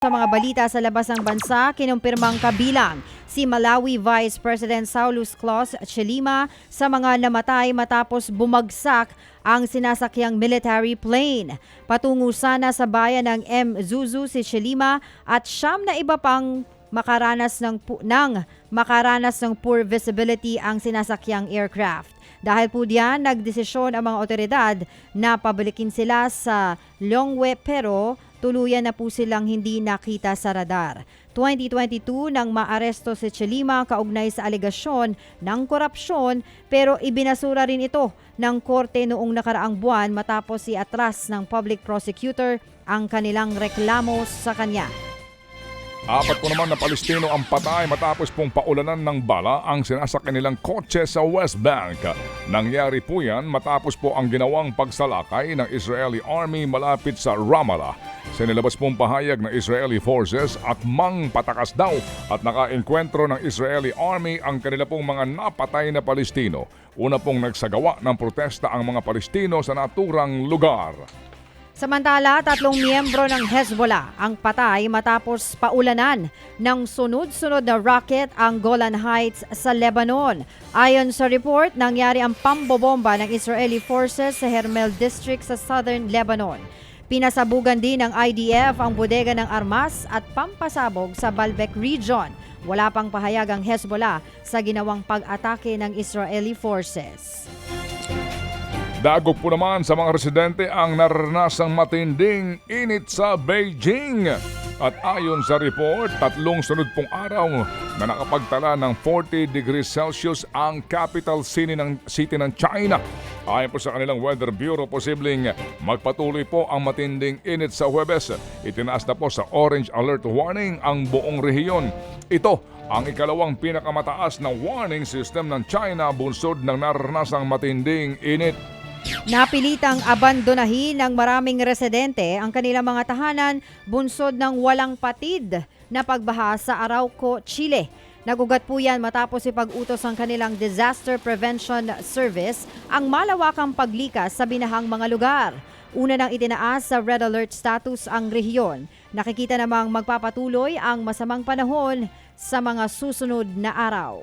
Sa mga balita sa labas ng bansa, kinumpirmang kabilang si Malawi Vice President Saulus Claus Chelima sa mga namatay matapos bumagsak ang sinasakyang military plane. Patungo sana sa bayan ng M. Zuzu si Chelima at siyam na iba pang makaranas ng, ng makaranas ng poor visibility ang sinasakyang aircraft. Dahil po diyan, nagdesisyon ang mga otoridad na pabalikin sila sa Longwe pero tuluyan na po silang hindi nakita sa radar. 2022 nang maaresto si Chelima kaugnay sa alegasyon ng korupsyon pero ibinasura rin ito ng korte noong nakaraang buwan matapos si atras ng public prosecutor ang kanilang reklamo sa kanya. Apat po naman na Palestino ang patay matapos pong paulanan ng bala ang sinasakyan nilang kotse sa West Bank. Nangyari po yan matapos po ang ginawang pagsalakay ng Israeli Army malapit sa Ramallah. Sinilabas pong pahayag ng Israeli forces akmang patakas daw at nakaenkwentro ng Israeli Army ang kanila pong mga napatay na Palestino. Una pong nagsagawa ng protesta ang mga Palestino sa naturang lugar. Samantala, tatlong miyembro ng Hezbollah ang patay matapos paulanan ng sunod-sunod na rocket ang Golan Heights sa Lebanon. Ayon sa report, nangyari ang pambobomba ng Israeli forces sa Hermel District sa southern Lebanon. Pinasabugan din ng IDF ang bodega ng armas at pampasabog sa Baalbek region. Wala pang pahayag ang Hezbollah sa ginawang pag-atake ng Israeli forces. Dagok po naman sa mga residente ang naranasang matinding init sa Beijing. At ayon sa report, tatlong sunod pong araw na nakapagtala ng 40 degrees Celsius ang capital city ng, city ng China. Ayon po sa kanilang Weather Bureau, posibleng magpatuloy po ang matinding init sa Huwebes. Itinaas na po sa orange alert warning ang buong rehiyon. Ito ang ikalawang pinakamataas na warning system ng China bunsod ng naranasang matinding init. Napilitang abandonahin ng maraming residente ang kanilang mga tahanan bunsod ng walang patid na pagbaha sa Arauco, Chile. Nagugat po yan matapos ipag-utos ang kanilang Disaster Prevention Service ang malawakang paglikas sa binahang mga lugar. Una nang itinaas sa red alert status ang rehiyon. Nakikita namang magpapatuloy ang masamang panahon sa mga susunod na araw.